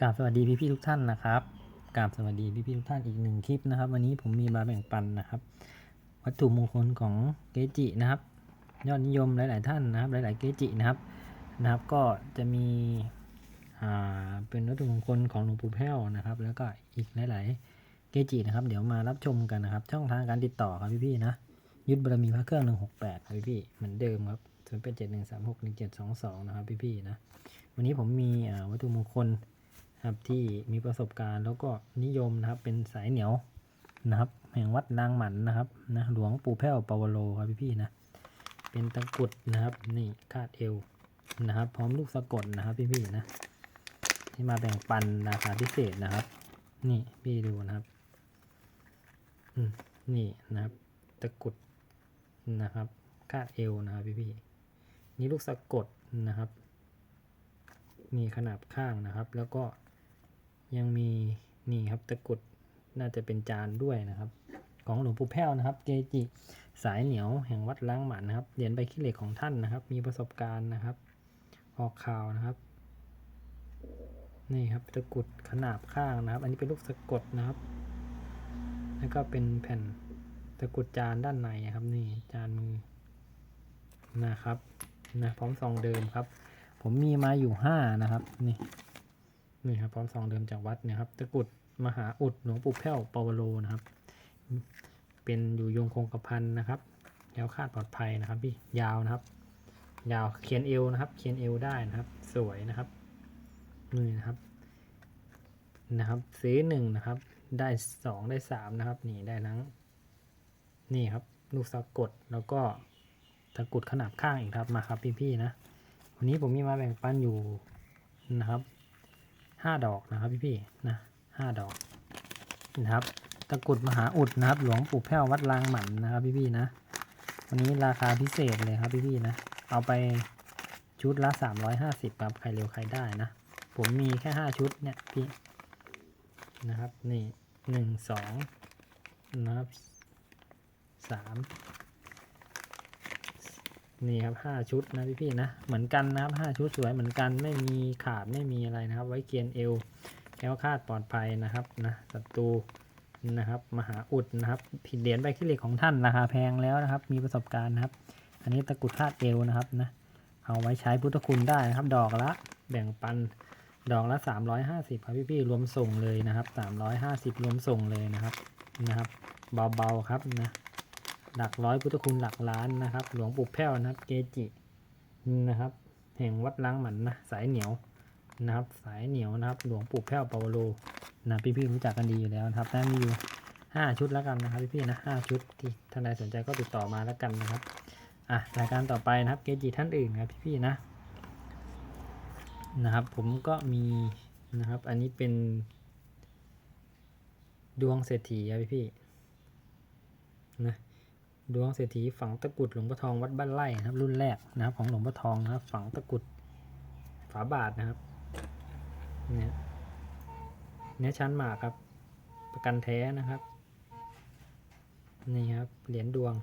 กราบสวัสดีพี่พี่ทุกท่านนะครับกราบสวัสดีพี่พี่ทุกท่านอีกหนึ่งคลิปนะครับ วันนี้ผมมีมาแบ่งปันนะครับ วัตถุมงคลของเกจินะครับ ยอดนิยมหลาย ๆ ท่านนะครับ หลาย ๆ เกจินะครับนะครับ ก็จะมีอ่าเป็นวัตถุมงคลของหลวงปู่แพ้วนะครับ แล้วก็อีกหลาย ๆ เกจินะครับ เดี๋ยวมารับชมกันนะครับ ช่องทางการติดต่อครับพี่พี่นะยุทธบารมีพระเครื่อง168ครับพี่พี่เหมือนเดิมครับศูนย์แปดเจ็ดหนึ่งสามหกหนึ่งเจ็ดสองสองนะครับพี่พี่นะวันนี้ผมมีอ่าวัตถุมงคล นะครับที่มีประสบการณ์แล้วก็นิยมนะครับเป็นสายเหนียวนะครับ แห่งวัดนางหมันนะครับนะหลวงปู่แพ้วปาวโลครับพี่ๆนะเป็นตะกุดนะครับนี่คาดเอวนะครับ พร้อมลูกสะกดนะครับพี่ๆนะที่มาแบ่งปันราคาพิเศษนะครับ นี่พี่ดูนะครับอืมนี่นะครับ ตะกุดนะครับคาดเอวนะครับพี่ๆนี่ลูกสะกดนะครับ มีขนาบข้างนะครับ แล้วก็ ยังมีนี่ครับตะกรุดน่าจะเป็นจานด้วยนะครับ ของหลวงปู่แพ้วนะครับ เกจิสายเหนียวแห่งวัดล้างหมันนะครับเหรียญใบขี้เหล็กของท่านนะครับ มีประสบการณ์นะครับ ออกข่าวนะครับนี่ครับตะกรุดขนาบข้างนะครับ อันนี้เป็นลูกสะกดนะครับ แล้วก็เป็นแผ่นตะกรุดจานด้านในครับ นี่จานมือนะครับนะพร้อมซองเดิมครับ ผมมีมาอยู่ห้านะครับ นี่ นี่ครับพร้อมซองเดิมจากวัดเนะครับตะกุดมหาอุดหลวงปู่แพ้วปาวโลนะครับ เป็นอยู่ยงคงกระพันนะครับแยวคาดปลอดภัยนะครับพี่ยาวนะครับ ยาวเขียนเอวนะครับ เขียนเอวได้นะครับ สวยนะครับนี่นะครับนะครับซื้อหนึ่งนะครับ ได้สองได้สามนะครับนี่ได้ทั้งนี่ครับลูกสะกดแล้วก็ตะกุดขนาบข้างอีกครับมาครับพี่ๆนะวันนี้ผมมีมาแบ่งปันอยู่นะครับ ห้าดอกนะครับพี่ๆนะห้าดอกนะครับตะกรุดมหาอุดนะครับ หลวงปู่แพ้ววัดลางหมันนะครับพี่ๆนะ วันนี้ราคาพิเศษเลยครับพี่ๆนะ เอาไปชุดละสามร้อยห้าสิบครับใครเร็วใครได้นะ ผมมีแค่ห้าชุดเนี่ยพี่นะครับนี่หนึ่งสองนะครับสาม นี่ครับห้าชุดนะพี่ๆนะ เหมือนกันนะครับห้าชุดสวยเหมือนกันไม่มีขาดไม่มีอะไรนะครับ ไว้เกียนเอวแคล้วคาดปลอดภัยนะครับนะศัตรูนะครับ มหาอุดนะครับ ผิดเหรียญใบขี้เหล็กของท่านราคาแพงแล้วนะครับ มีประสบการณ์นะครับ อันนี้ตะกุดคาดเอวนะครับนะเอาไว้ใช้พุทธคุณได้นะครับ ดอกละแบ่งปันดอกละ 350ครับพี่ๆรวมส่งเลยนะครับ 350 รวมส่งเลยนะครับนะครับ เบาๆครับนะ หลักร้อยพุทธคุณหลักล้านนะครับ หลวงปู่แพ้วนะครับ เกจินะครับ แห่งวัดล้างหมันนะสายเหนียวนะครับ สายเหนียวนะครับ หลวงปู่แพ้วปาวโลนะพี่ๆรู้จักกันดีอยู่แล้วนะครับแต่มีอยู่ห้าชุดแล้วกันนะครับพี่ๆนะห้าชุดที่ท่านใดสนใจก็ติดต่อมาแล้วกันนะครับอะรายการต่อไปนะครับเกจิท่านอื่นครับพี่ๆนะนะครับ ผมก็มีนะครับ อันนี้เป็นดวงเศรษฐีครับพี่ๆ ดวงเศรษฐีฝังตะกุดหลวงพ่อทองวัดบ้านไร่นะครับ รุ่นแรกนะครับ ของหลวงพ่อทองนะครับ ฝังตะกุดฝาบาทนะครับเนี่ยเนื้อชั้นหมากครับ ประกันแท้นะครับนี่ครับเหรียญดวง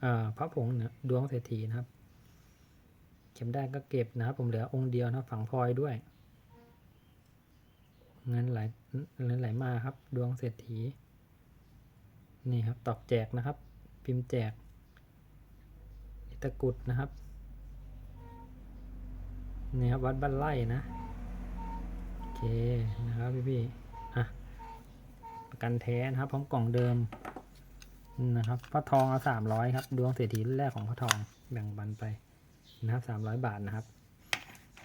เอ่อพระผงเนี่ยดวงเศรษฐีนะครับเก็บได้ก็เก็บนะครับ ผมเหลือองค์เดียวนะฝังพลอยด้วย เงินไหลเงินไหลมาครับ ดวงเศรษฐีนี่ครับตอกแจกนะครับ พิมพ์แจกตะกรุดนะครับนี่ครับวัดบ้านไร่นะ โอเคนะครับพี่พี่อะประกันแท้นะครับพร้อมกล่องเดิมนะครับพระทองเอาสามร้อยครับ ดวงเศรษฐีแรกของพระทองแบ่งบันไปนะครับสามร้อยบาทนะครับ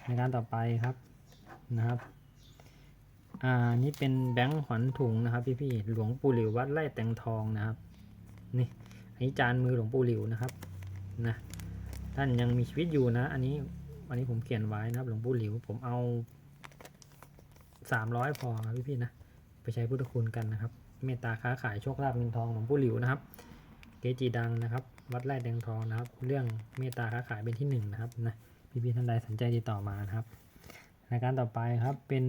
ในการต่อไปครับนะครับ อ่านี่เป็นแบงค์ขวัญถุงนะครับ พี่พี่หลวงปู่หลิววัดไร่แตงทองนะครับ นี่ อันนี้จานมือหลวงปู่หลิวนะครับนะท่านยังมีชีวิตอยู่นะ อันนี้อันนี้ผมเขียนไว้นะครับหลวงปู่หลิว ผมเอาสามร้อยพอครับพี่พี่ๆนะไปใช้พุทธคุณกันนะครับ เมตตาค้าขายโชคลาภเงินทองหลวงปู่หลิวนะครับ เกจิดังนะครับ วัดไร่แดงทองนะครับ เรื่องเมตตาค้าขายเป็นที่หนึ่งนะครับนะพี่พี่ๆท่านใดสนใจติดต่อมานะครับรายการต่อไปครับเป็น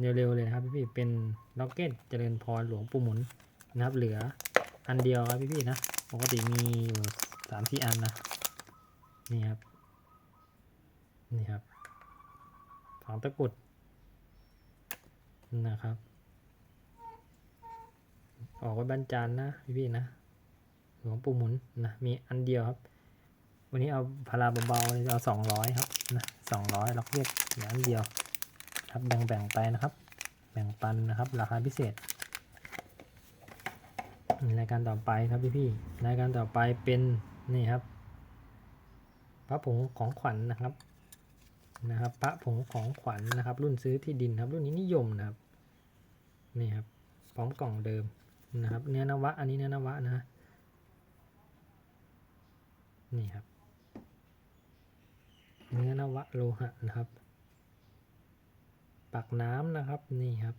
เร็วๆเลยนะครับพี่ๆเป็นล็อกเก็ตเจริญพรหลวงปู่หมุนนะครับ เหลือ อันเดียวครับพี่ๆนะ ปกติมีอยู่สามสี่อันนะ นี่ครับ นี่ครับฝังตะกรุดนะครับ ออกไว้บรรจานนะพี่ๆนะ หลวงปู่หมุนนะมีอันเดียวครับ วันนี้เอาพาราเบาๆเลยเอาสองร้อยครับนะสองร้อยล็อกเก็ตเหลืออันเดียว ครับแบ่งๆไปนะครับ แบ่งปันนะครับ ราคาพิเศษ รายการต่อไปครับพี่พี่ๆรายการต่อไปเป็นนี่ครับ พระผงของขวัญนะครับนะครับ พระผงของขวัญนะครับ รุ่นซื้อที่ดินครับรุ่นนี้นิยมนะครับนี่ครับพร้อมกล่องเดิมนะครับ เนื้อนวะ อันนี้เนื้อนวะนะนี่ครับ เนื้อนวะโลหะนะครับ ปักน้ำนะครับนี่ครับ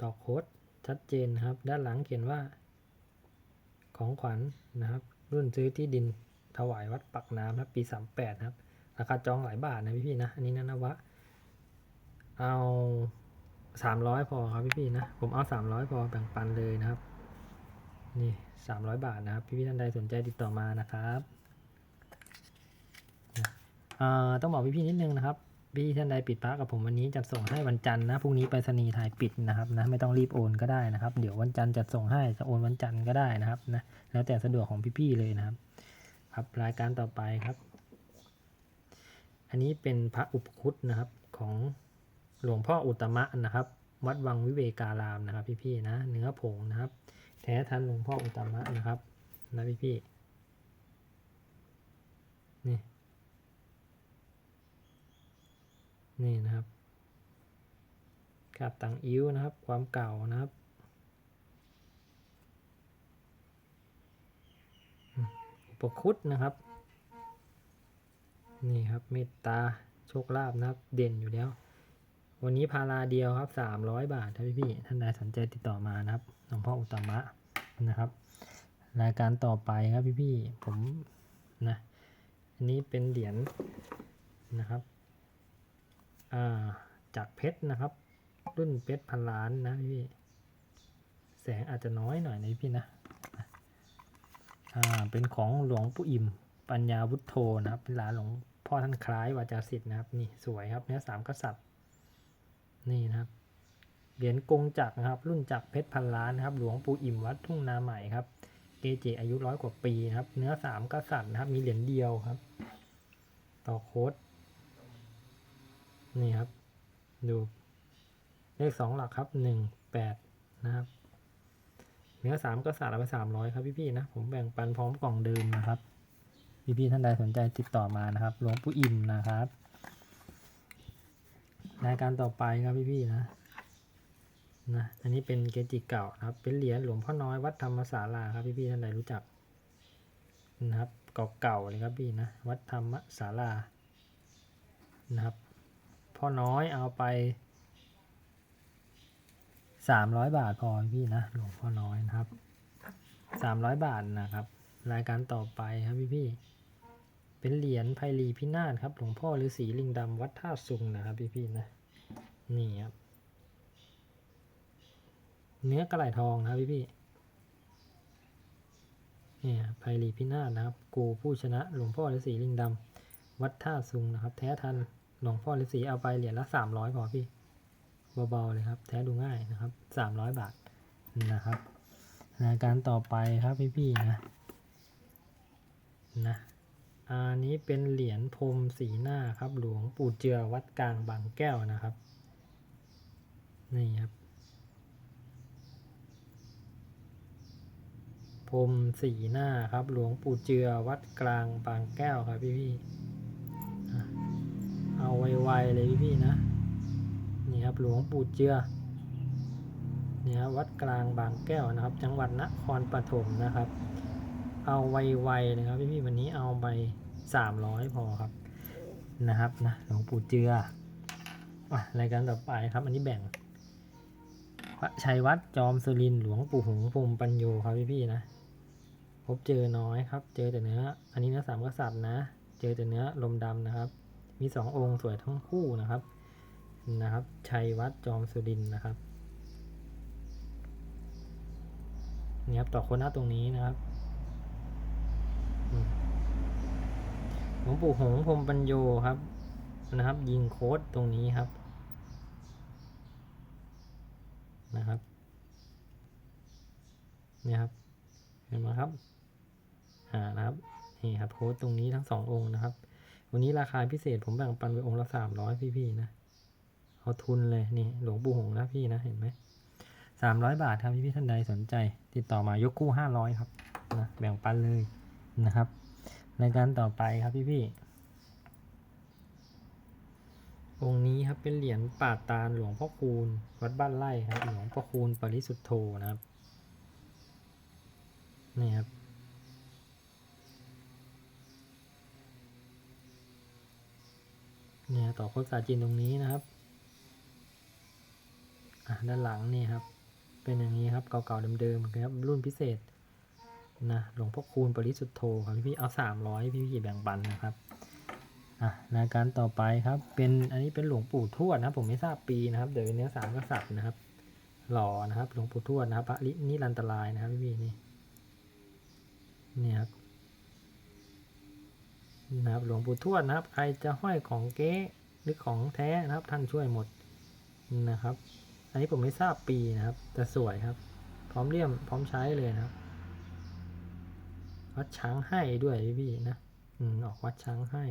ต่อโค้ดชัดเจนนะครับ ด้านหลังเขียนว่า ของขวัญนะครับ รุ่นซื้อที่ดินถวายวัดปักน้ำครับปี 38นะครับ ราคาจองหลายบาทนะพี่ๆนะ อันนี้นะนวะ เอา 300 พอครับพี่ๆนะ ผมเอา 300 พอแบ่งปันเลยนะครับ นี่ 300 บาทนะครับ พี่ๆท่านใดสนใจติดต่อมานะครับต้องบอกพี่ๆนิดนึงนะครับ พี่ท่านใดปิดพระกับผมวันนี้จะส่งให้วันจันทร์นะพรุ่งนี้ไปรษณีย์ไทยปิดนะครับนะไม่ต้องรีบโอนก็ได้นะครับ เดี๋ยววันจันทร์จะส่งให้จะโอนวันจันทร์ก็ได้นะครับนะแล้วแต่สะดวกของพี่ๆเลยนะครับ ครับรายการต่อไปครับ อันนี้เป็นพระอุปคุตนะครับของหลวงพ่ออุตมะนะครับ วัดวังวิเวการามนะครับ พี่ๆนะเนื้อผงนะครับ แท้ทันหลวงพ่ออุตตมะนะครับนะพี่ๆนี่ นี่นะครับกาบตังอิ้วนะครับ ความเก่านะครับอุปคุตนะครับ นี่ครับเมตตาโชคลาภนะครับ เด่นอยู่แล้ว วันนี้พาราเดียวครับสามร้อยบาทถ้าพี่ท่านใดสนใจติดต่อมานะครับหลวงพ่ออุตตมะนะครับ รายการต่อไปครับพี่ๆผมนะอันนี้เป็นเหรียญนะครับ จากเพชรนะครับ รุ่นเพชรพันล้านนะพี่แสงอาจจะน้อยหน่อยนะพี่นะเป็นของหลวงปู่อิ่ม ปัญญาวุฒโธนะครับเป็นหลานหลวงพ่อท่านคล้ายวาจาสิทธิ์นะครับนี่สวยครับเนื้อสามกษัตริย์นี่นะครับเหรียญกงจักรนะครับ รุ่นจักรเพชรพันล้านนะครับ หลวงปู่อิ่มวัดทุ่งนาใหม่ครับเกจิอายุร้อยกว่าปีนะครับ เนื้อสามกษัตริย์นะครับ มีเหรียญเดียวครับ ต่อโค้ด นี่ครับ ดูเลขสองหลักครับหนึ่งแปดนะครับเนื้อสามก็สาดเอาไปสามร้อยครับพี่ๆนะ ผมแบ่งปันพร้อมกล่องเดิมนะครับ พี่ๆท่านใดสนใจติดต่อมานะครับหลวงปู่อิ่มนะครับรายการต่อไปครับพี่ๆนะนะ อันนี้เป็นเกจิเก่านะครับ เป็นเหรียญหลวงพ่อน้อยวัดธรรมศาลาครับพี่ๆท่านใดรู้จักนะครับเก่าๆเลยครับพี่นะวัดธรรมศาลานะครับ พ่อน้อยเอาไปสามร้อยบาทพอพี่นะหลวงพ่อน้อยนะครับสามร้อยบาทนะครับ รายการต่อไปครับพี่พี่เป็นเหรียญไพลีพินาศครับหลวงพ่อฤาษีลิงดำวัดท่าสุงนะครับพี่พี่นะนี่ครับเนื้อกระไหลทองนะครับพี่พี่เนี่ยไพลีพินาศนะครับกูผู้ชนะหลวงพ่อฤาษีลิงดำวัดท่าสุงนะครับ แท้ทัน หลวงพ่อฤาษีเอาไปเหรียญละสามร้อยพอพี่เบาๆเลยครับ แท้ดูง่ายนะครับสามร้อยบาทนะครับรายการต่อไปครับพี่ๆนะนะอันนี้เป็นเหรียญพรมสีหน้าครับ หลวงปู่เจือวัดกลางบางแก้วนะครับนี่ครับพรมสีหน้าครับ หลวงปู่เจือวัดกลางบางแก้วครับพี่ๆอ่ เอาไวๆเลยพี่ๆนะ นี่ครับหลวงปู่เจือเนี่ยครับวัดกลางบางแก้วนะครับ จังหวัดนครปฐมนะครับ เอาไวๆเลยครับพี่ๆวันนี้เอาไปสามร้อยพอครับนะครับนะหลวงปู่เจืออะรายการต่อไปครับ อันนี้แบ่งพระชัยวัดจอมสุรินหลวงปู่หงพรมปัญโยครับพี่ๆนะ พบเจอน้อยครับ เจอแต่เนื้อ อันนี้เนื้อสามกษัตริย์นะ เจอแต่เนื้อลมดำนะครับ มีสององค์สวยทั้งคู่นะครับนะครับ ชัยวัดจอมสุรินนะครับนี่ครับต่อโคนหน้าตรงนี้นะครับหลวงปู่หงพรมปัญโยครับนะครับ ยิงโค้ดตรงนี้ครับนะครับเนี่ยครับเห็นไหมครับอ่านะครับนี่ครับโค้ดตรงนี้ทั้งสององค์นะครับ วันนี้ราคาพิเศษผมแบ่งปันไปองค์ละสามร้อยพี่ๆนะ เอาทุนเลยนี่หลวงปู่หงนะพี่นะเห็นไหมสามร้อยบาทครับพี่ๆท่านใดสนใจ ติดต่อมายกคู่ห้าร้อยครับนะแบ่งปันเลยนะครับรายการต่อไปครับพี่ๆองค์นี้ครับเป็นเหรียญป่าตาลหลวงพ่อคูณ วัดบ้านไร่ครับหลวงพ่อคูณปริสุทธโธนะครับนี่ครับ เนี่ยต่อโคดภาจีนตรงนี้นะครับด้านหลังนี่ครับ เป็นอย่างนี้ครับเก่าๆเดิมๆครับรุ่นพิเศษนะหลวงพ่อคูณปริสุทธโธครับพี่เอาสามร้อยพี่ๆแบ่งปันนะครับอะรายการต่อไปครับเป็นอันนี้เป็นหลวงปู่ทวดนะครับ ผมไม่ทราบปีนะครับ เดี๋ยวเป็นเนื้อสามกษัตริย์นะครับ หล่อนะครับหลวงปู่ทวดนะครับพระนิรันตรายนะครับพี่ๆนี่นี่ครับ นะครับหลวงปู่ทวดนะครับ ใครจะห้อยของเก๊หรือของแท้นะครับ ท่านช่วยหมดนะครับ อันนี้ผมไม่ทราบปีนะครับ แต่สวยครับ พร้อมเลี่ยมพร้อมใช้เลยนะครับ วัดช้างให้ด้วยพี่นะอืมออกวัดช้างให้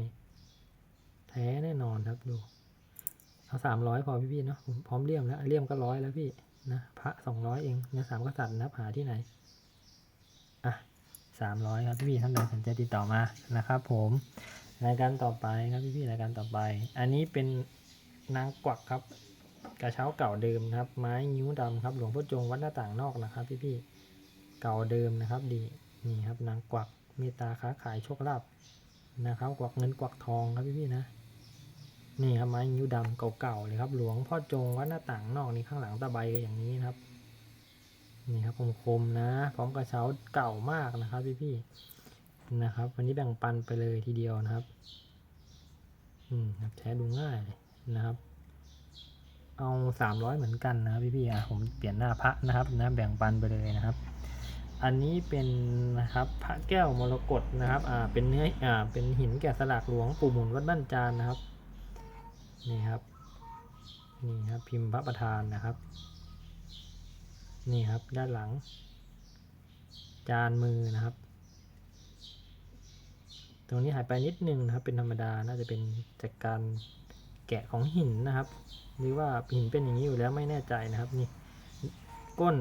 แท้แน่นอนครับดูเอาสามร้อยพอพี่ๆเนาะพร้อมเลี่ยมแล้วเลี่ยมก็ร้อยแล้วพี่นะพระสองร้อยเองเนื้อสามกษัตริย์นะครับหาที่ไหน 300 ครับพี่ๆท่านใดสนใจติดต่อมานะครับ ผมรายการต่อไปครับพี่ๆรายการต่อไป อันนี้เป็นนางกวักครับ กระเช้าเก่าเดิมครับ ไม้ยิ้วดำครับ หลวงพ่อจงวัดหน้าต่างนอกนะครับ พี่ๆเก่าเดิมนะครับ ดีนี่ครับนางกวักเมตตาค้าขายโชคลาภนะครับ กวักเงินกวักทองครับพี่ๆนะนี่ครับไม้ยิ้วดำเก่าๆเลยครับ หลวงพ่อจงวัดหน้าต่างนอกนี่ข้างหลังตะใบอย่างนี้นะครับ นี่ครับคมๆนะ พร้อมกระเช้าเก่ามากนะครับพี่ๆนะครับ วันนี้แบ่งปันไปเลยทีเดียวนะครับ อืมครับแท้ดูง่ายเลยนะครับ เอาสามร้อยเหมือนกันนะครับพี่ๆอะผมเปลี่ยนหน้าพระนะครับนะแบ่งปันไปเลยนะครับ อันนี้เป็นนะครับพระแก้วมรกตนะครับ อ่าเป็นเนื้ออ่าเป็นหินแกะสลักหลวงปู่หมุนวัดบ้านจานนะครับนี่ครับนี่ครับพิมพ์พระประธานนะครับ นี่ครับด้านหลัง จานมือนะครับ ตรงนี้หายไปนิดนึงนะครับ เป็นธรรมดาน่าจะเป็นจากการแกะของหินนะครับ หรือว่าหินเป็นอย่างนี้อยู่แล้วไม่แน่ใจนะครับนี่ก้น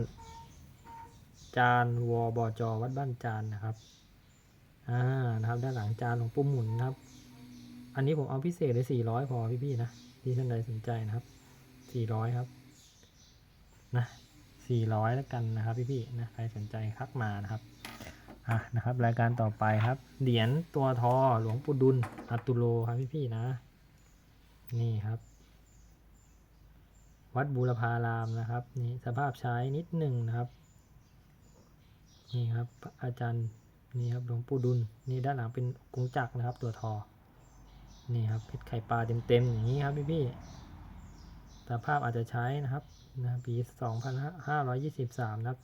จานวอบจอวัดบ้านจานนะครับอ่านะครับ ด้านหลังจานของปุ่มหมุนนะครับ อันนี้ผมเอาพิเศษเลย400พอพี่ๆนะที่ท่านใดสนใจนะครับ400ครับนะ 400แล้วกันนะครับพี่ๆนะใครสนใจทักมานะครับอะนะครับรายการต่อไปครับ เหรียญตัวทอหลวงปู่ดุลอัตุโลครับพี่ๆนะ นี่ครับ วัดบูรพารามนะครับนี่สภาพใช้นิดหนึ่งนะครับ นี่ครับอาจารย์นี่ครับหลวงปู่ดุลนี่ด้านหลังเป็นกรุงจักรนะครับ ตัวทอนี่ครับเพชรไข่ปลาเต็มๆอย่างนี้ครับพี่ๆ สภาพอาจจะใช้นะครับนะปี 2523 นะครับ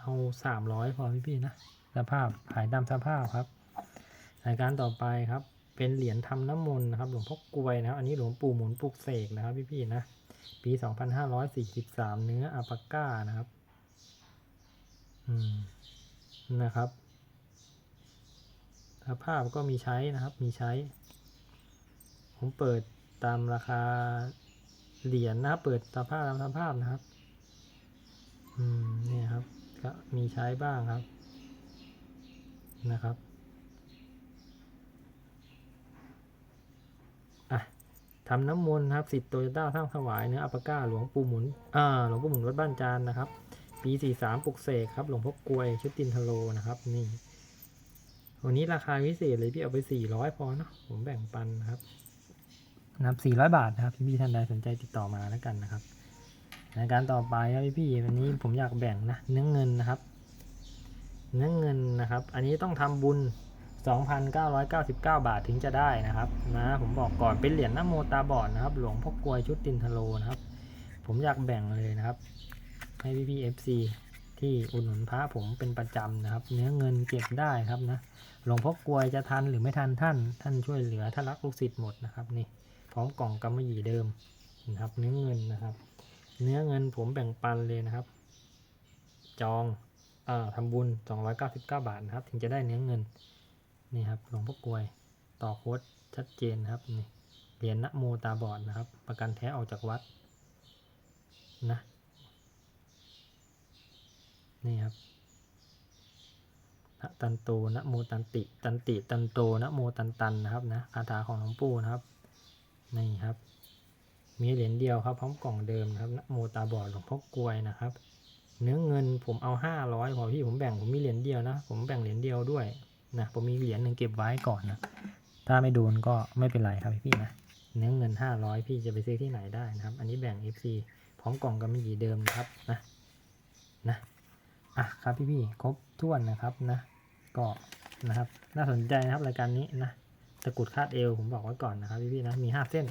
เอา 300 พอพี่ๆนะสภาพขายตามสภาพครับรายการต่อไปครับ เป็นเหรียญทำน้ำมนต์นะครับ หลวงพ่อกลวยนะครับ อันนี้หลวงปู่หมุนปลุกเสกนะครับพี่ๆนะ ปี 2543 เนื้ออัปาก้านะครับ อืม นะครับสภาพก็มีใช้นะครับ มีใช้ ผมเปิดตามราคา เหรียญนะครับ เปิดสภาพตามสภาพนะครับ อืมเนี่ยครับ ก็มีใช้บ้างครับ นะครับอะทำน้ำมนต์ครับสิทธิ์โตโยต้าสร้างถวายเนื้ออัปปาก้าหลวงปู่หมุนอ่าหลวงปู่หมุนวัดบ้านจานนะครับ ปี43ปลุกเสกครับ หลวงพ่อกลวยชุดตินทโลนะครับ นี่วันนี้ราคาพิเศษเลยพี่เอาไป400พอเนาะผมแบ่งปันนะครับ นะครับ400 บาทนะครับพี่ๆท่านใดสนใจติดต่อมาแล้วกันนะครับในการต่อไปครับพี่ๆวันนี้ผมอยากแบ่งนะเนื้อเงินนะครับ เนื้อเงินนะครับ อันนี้ต้องทำบุญ 2,999 บาทถึงจะได้นะครับนะผมบอกก่อนเป็นเหรียญน้ำโมตาบอดนะครับ หลวงพ่อกลวยชุดตินทโลนะครับ ผมอยากแบ่งเลยนะครับ ให้พี่ๆ FC ที่ที่อุดหนุนพระผมเป็นประจำนะครับ เนื้อเงินเก็บได้ครับนะหลวงพ่อกลวยจะทันหรือไม่ทันท่าน ท่านช่วยเหลือท่านรักลูกศิษย์หมดนะครับนี่ ร้อมกล่องกำมะหยี่เดิมนะครับ เนื้อเงินนะครับ เนื้อเงินผมแบ่งปันเลยนะครับ จองอ่าทำบุญ 299 บาทนะครับ ถึงจะได้เนื้อเงินนี่ครับหลวงพ่อกลวยต่อโค้ดชัดเจนนะครับนี่เหรียญนโมตาบอดนะครับ ประกันแท้ออกจากวัดนะนี่ครับตันโตนะโมตันติ ตันติ ตันโตนะโมตันตันนะครับนะคาถาของหลวงปู่นะครับ นี่ครับ มีเหรียญเดียวครับพร้อมกล่องเดิมครับนโมตาบอดหลวงพ่อกลวยนะครับ เนื้อเงินผมเอาห้าร้อยพอพี่ผมแบ่งผมมีเหรียญเดียวนะ ผมแบ่งเหรียญเดียวด้วยนะผมมีเหรียญหนึ่งเก็บไว้ก่อนนะถ้าไม่โดนก็ไม่เป็นไรครับพี่นะเนื้อเงิน 500 พี่จะไปซื้อที่ไหนได้นะครับ อันนี้แบ่ง FC พร้อมกล่องกับมีหีเดิมนะครับนะนะอะครับพี่ๆครบถ้วนนะครับนะก็นะครับ น่าสนใจนะครับรายการนี้นะ ตะกรุดคาดเอวผมบอกไว้ก่อนนะครับพี่ๆนะมี 5 เส้น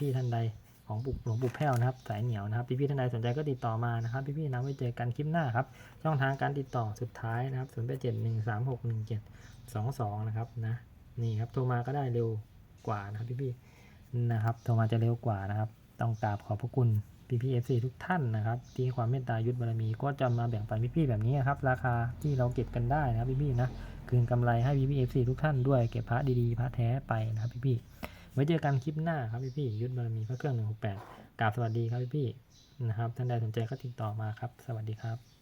พี่ๆท่านใดของปุกหลวงปู่แพ้วนะครับสายเหนียวนะครับพี่ๆท่านใดสนใจก็ติดต่อมานะครับพี่ๆนะไว้เจอกันคลิปหน้าครับช่องทางการติดต่อสุดท้ายนะครับ0 8 7 1 3 6 1 7 2 2นะครับนะนี่ครับโทรมาก็ได้เร็วกว่านะครับพี่ๆนะครับโทรมาจะเร็วกว่านะครับ ต้องกราบขอบพระคุณพี่พีเอฟซีทุกท่านนะครับที่ความเมตตายุทธบารมีก็จะมาแบ่งปันพี่ๆแบบนี้ครับ ราคาที่เราเก็บกันได้นะครับพี่ๆนะ คืนกำไรให้พี่พี่เอฟซีทุกท่านด้วยเก็บพระดีๆพระแท้ไปนะครับพี่พี่ๆไว้เจอกันคลิปหน้าครับพี่พี่ๆยุทธบารมีพระเครื่องหนึ่งหกแปดกราบสวัสดีครับพี่พี่นะครับท่านใดสนใจก็ติดต่อมาครับ สวัสดีครับ